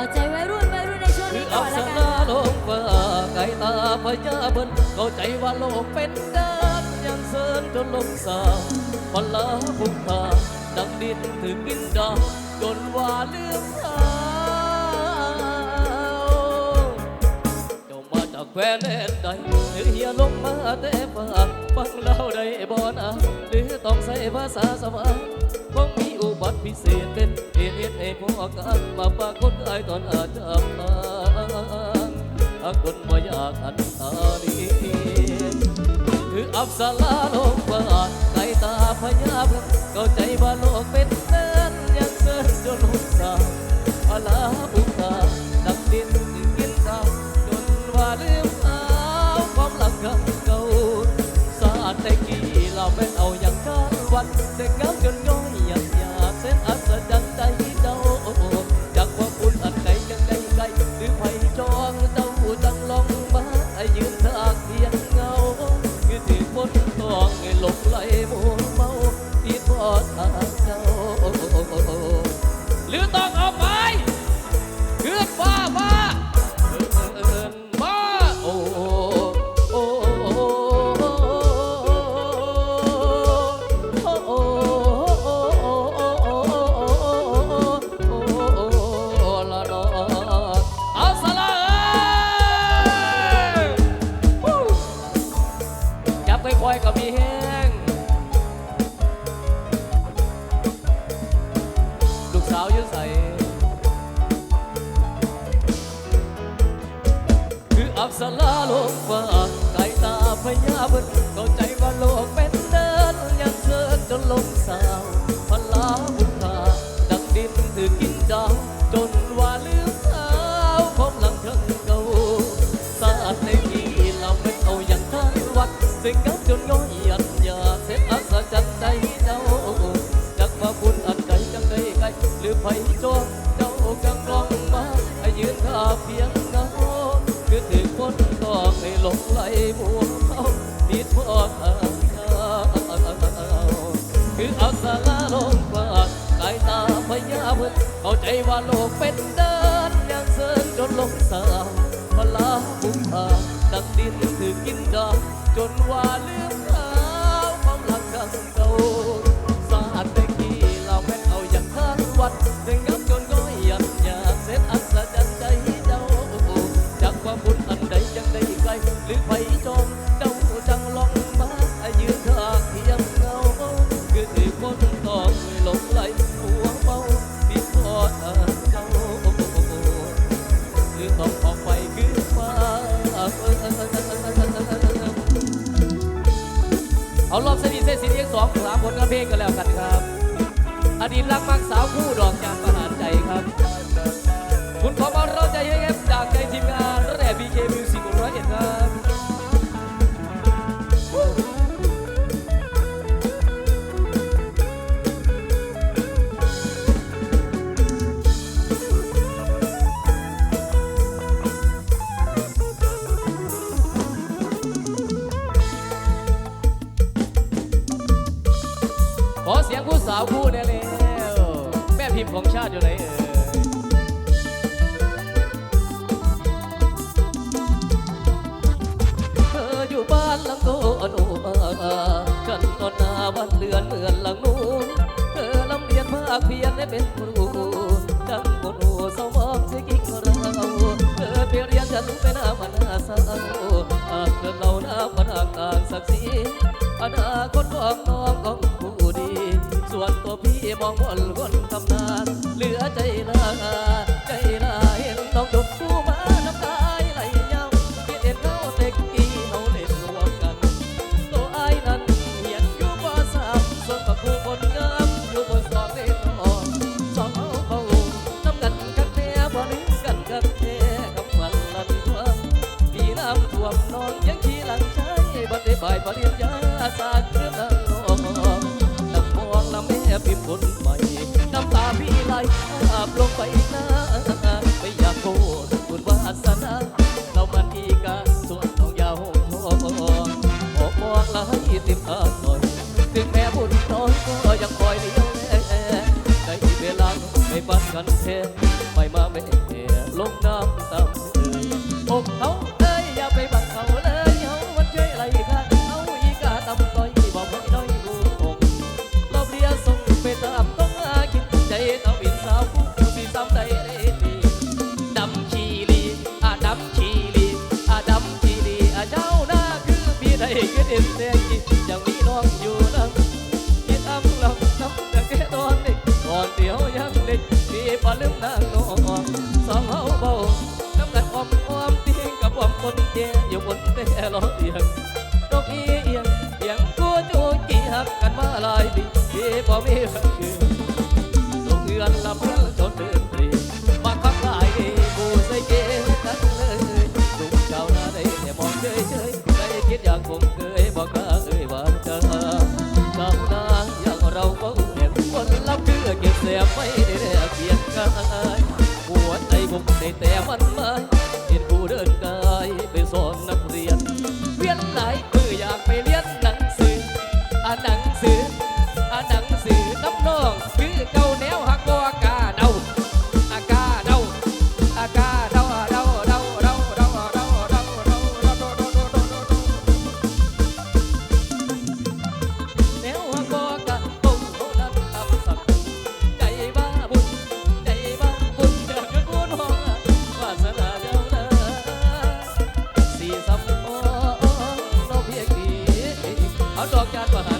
เอาใจวัยรุ่นวัยรุ่นในช่วงคือนี้อัก่อบนสละกันราลงฟ้าไก่ตาพญาเบิ้นเข้าใจว่าโลกเป็นดานยังเสินจนลงสาวพลาพุกพาดังดินถึงกินดาวจนว่าลืมเท้าเจ้ามาจากแคว้นแดนใดหรือเฮียลงมาแต่ฟ้าฟังเล่าได้บ่นะหรือต้องใส่ภาษาสวรรค์คงมี อุบัติพิเศษเป็นเหตุเหตุให้พวกกันมาปรากฏกายตอนอาจจะตางหากคนบ่อยากอันตาดีคืออับสลาโลงฟ้าไกตาพญาเพิ่งเข้าใจว่าโลกเป็นเดินยังเสินจนหุบสาอลาอุตาดักดินถึงกินดาจนว่าลืมเอาความหลังก่า อยืนใส่คืออับสลาโลกฟ้าไก่ตาพญาบิ้นเข้าใจว่าโลกเป็นเดินยังเสิร์จนลงสาว เข้าใจว่าโลกเป็นเดินอย่างเสินจนลงสาวพลาบุญพาดังดินถือกินดาวจนว่า งกันแล้วกันครับ อดีตรักมักสาวคู่ดอกจานประหารใจครับ คุณขอ อเสียงผู้สาวคู่แน่แล้วแม่พิมพ์ของชาติอยู่ไหนเอ่ยเธออยู่บ้านหลังโตอนุอาฉันนอนนาบ้านเรือนเหมือนหลังนู้นเธอลำเรียนภาคเพียนได้เป็นครูจังคนหูสมองเสกิ่งเราเธอไปเรียนฉันไปหน้ามันหน้าเศร้าหากเธอเราหน้ามันห่างต่างศักดิ์ศรีอนาคตของน้องของ องบนคนทำนานเหลือใจลาใจลาเห็นน้องดกผู้มาน้ำตาไหลยาวคิดเห็นเขาเต็กกีเขาเล่นรวมกันตัวไอ้ายนั้นเหียนอยู่บ่สามส่วนกับผู้คนงามอยู่บนสองเล่นอ่อนสองเอาเบาน้ำกันกันแท้บ่ลืมกันกันแท้กับมันลันทวงปีน้ำท่วมนอนยังขี้หลังใช้บัดได้บ่ายปริญญาสาายอาบลงไปหน้าไม่อยากโทษคุณวาสนาเรามันอีกาส่วนต้องยาวทองออกมองลายติมตาหน่อยถึงแม้บุญน้อยก็ยังคอยเลี้ยงแลในเวลาไม่ปันกันเท็ คิเอ็มเสียจียังมีน้องอยู่นั่งคิดอ้ำลำน้ำแต่แค่ตอนเด็กก่อนเดียวยังเด็กมีปลาลืมนางนองสองเฮาเบาน้ำกันอมอ้อมเตียงกับควมคนเจียอยู่บนเตียล้อเอียงนกเอียงเอียงกูจูจีหักกันมาหลายปีที่พอมีแฟนคือลงเงือนลำเ để tiệm anh mới ยอดกว่า